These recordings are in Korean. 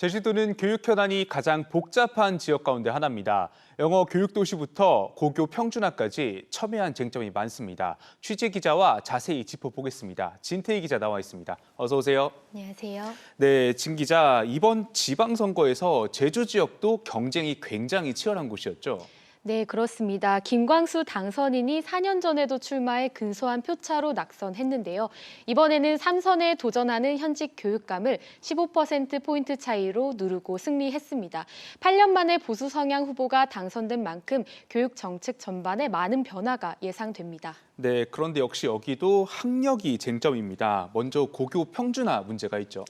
제주도는 교육 현안이 가장 복잡한 지역 가운데 하나입니다. 영어 교육 도시부터 고교 평준화까지 첨예한 쟁점이 많습니다. 취재 기자와 자세히 짚어보겠습니다. 진태희 기자 나와 있습니다. 어서 오세요. 안녕하세요. 네, 진 기자, 이번 지방 선거에서 제주 지역도 경쟁이 굉장히 치열한 곳이었죠. 네, 그렇습니다. 김광수 당선인이 4년 전에도 출마해 근소한 표차로 낙선했는데요. 이번에는 삼선에 도전하는 현직 교육감을 15%포인트 차이로 누르고 승리했습니다. 8년 만에 보수 성향 후보가 당선된 만큼 교육 정책 전반에 많은 변화가 예상됩니다. 네, 그런데 역시 여기도 학력이 쟁점입니다. 먼저 고교 평준화 문제가 있죠.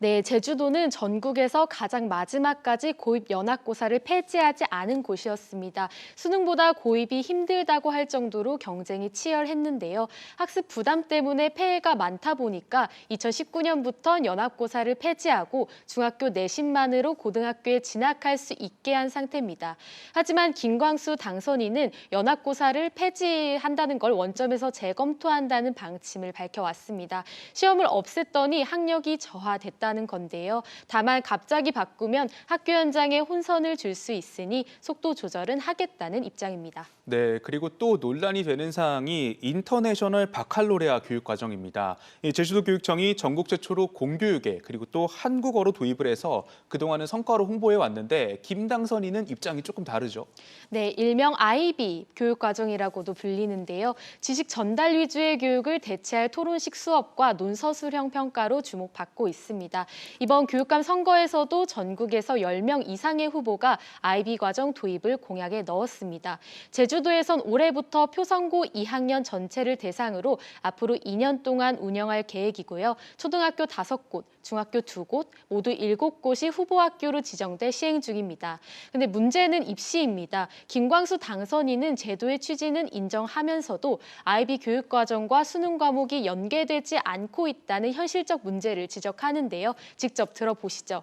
네, 제주도는 전국에서 가장 마지막까지 고입 연합고사를 폐지하지 않은 곳이었습니다. 수능보다 고입이 힘들다고 할 정도로 경쟁이 치열했는데요. 학습 부담 때문에 폐해가 많다 보니까 2019년부터 연합고사를 폐지하고 중학교 내신만으로 고등학교에 진학할 수 있게 한 상태입니다. 하지만 김광수 당선인은 연합고사를 폐지한다는 걸 원점에서 재검토한다는 방침을 밝혀왔습니다. 시험을 없앴더니 학력이 저하됐다 는 건데요. 다만 갑자기 바꾸면 학교 현장에 혼선을 줄 수 있으니 속도 조절은 하겠다는 입장입니다. 네, 그리고 또 논란이 되는 사항이 인터내셔널 바칼로레아 교육 과정입니다. 이 제주도 교육청이 전국 최초로 공교육에 그리고 또 한국어로 도입을 해서 그동안은 성과로 홍보해 왔는데 김당선인은 입장이 조금 다르죠. 네, 일명 IB 교육 과정이라고도 불리는데요. 지식 전달 위주의 교육을 대체할 토론식 수업과 논서술형 평가로 주목받고 있습니다. 이번 교육감 선거에서도 전국에서 10명 이상의 후보가 IB 과정 도입을 공약에 넣었습니다. 제주도에선 올해부터 표선고 2학년 전체를 대상으로 앞으로 2년 동안 운영할 계획이고요. 초등학교 5곳, 중학교 2곳, 모두 7곳이 후보 학교로 지정돼 시행 중입니다. 근데 문제는 입시입니다. 김광수 당선인은 제도의 취지는 인정하면서도 IB 교육 과정과 수능 과목이 연계되지 않고 있다는 현실적 문제를 지적하는데요. 직접 들어보시죠.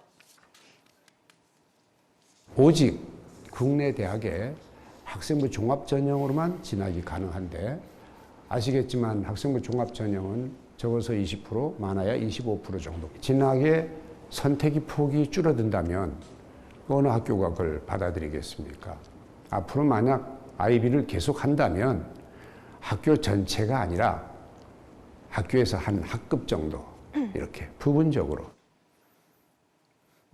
오직 국내 대학에 학생부 종합 전형으로만 진학이 가능한데 아시겠지만 학생부 종합 전형은 적어서 20% 많아야 25% 정도. 진학의 선택의 폭이 줄어든다면 어느 학교가 그걸 받아들이겠습니까? 앞으로 만약 아이비를 계속 한다면 학교 전체가 아니라 학교에서 한 학급 정도 이렇게 부분적으로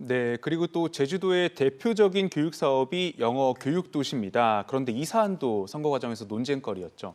네, 그리고 또 제주도의 대표적인 교육 사업이 영어 교육 도시입니다. 그런데 이 사안도 선거 과정에서 논쟁거리였죠.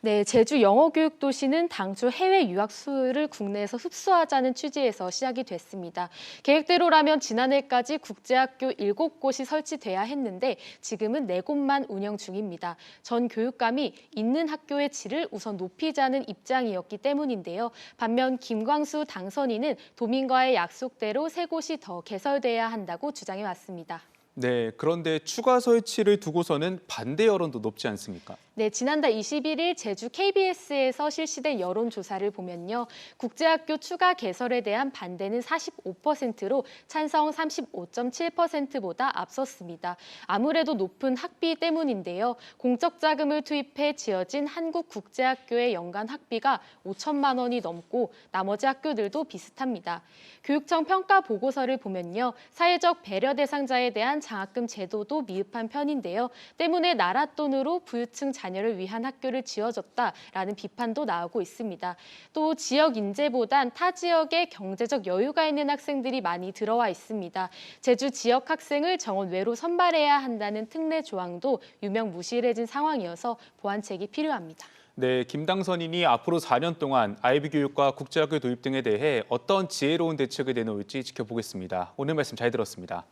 네, 제주 영어 교육 도시는 당초 해외 유학 수를 국내에서 흡수하자는 취지에서 시작이 됐습니다. 계획대로라면 지난해까지 국제학교 7곳이 설치돼야 했는데 지금은 4곳만 운영 중입니다. 전 교육감이 있는 학교의 질을 우선 높이자는 입장이었기 때문인데요. 반면 김광수 당선인은 도민과의 약속대로 3곳이 더 개 설돼야 한다고 주장해 왔습니다. 네, 그런데 추가 설치를 두고서는 반대 여론도 높지 않습니까? 네, 지난달 21일 제주 KBS에서 실시된 여론조사를 보면요. 국제학교 추가 개설에 대한 반대는 45%로 찬성 35.7%보다 앞섰습니다. 아무래도 높은 학비 때문인데요. 공적 자금을 투입해 지어진 한국 국제학교의 연간 학비가 5천만 원이 넘고 나머지 학교들도 비슷합니다. 교육청 평가 보고서를 보면요. 사회적 배려 대상자에 대한 장학금 제도도 미흡한 편인데요. 때문에 나라 돈으로 부유층 자녀를 위한 학교를 지어줬다라는 비판도 나오고 있습니다. 또 지역 인재보단 타 지역에 경제적 여유가 있는 학생들이 많이 들어와 있습니다. 제주 지역 학생을 정원 외로 선발해야 한다는 특례 조항도 유명무실해진 상황이어서 보완책이 필요합니다. 네, 김당선인이 앞으로 4년 동안 아이비 교육과 국제학교 도입 등에 대해 어떤 지혜로운 대책을 내놓을지 지켜보겠습니다. 오늘 말씀 잘 들었습니다.